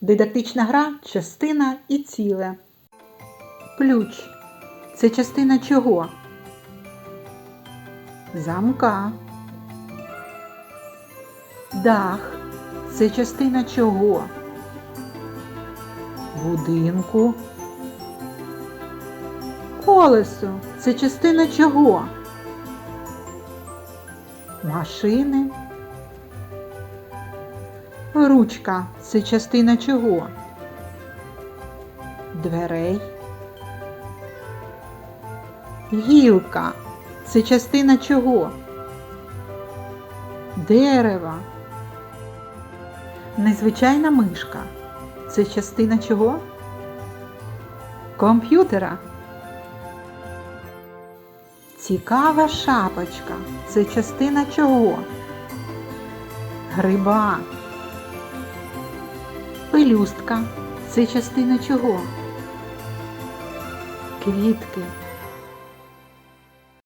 Дидактична гра частина і ціле. Ключ. Це частина чого? Замка. Дах. Це частина чого? Будинку. Колесо. Це частина чого? Машини. Ручка це частина чого? Дверей. Гілка це частина чого? Дерева. Незвичайна мишка це частина чого? Комп'ютера. Цікава шапочка це частина чого? Гриба. Пелюстка це частина чого? Квітки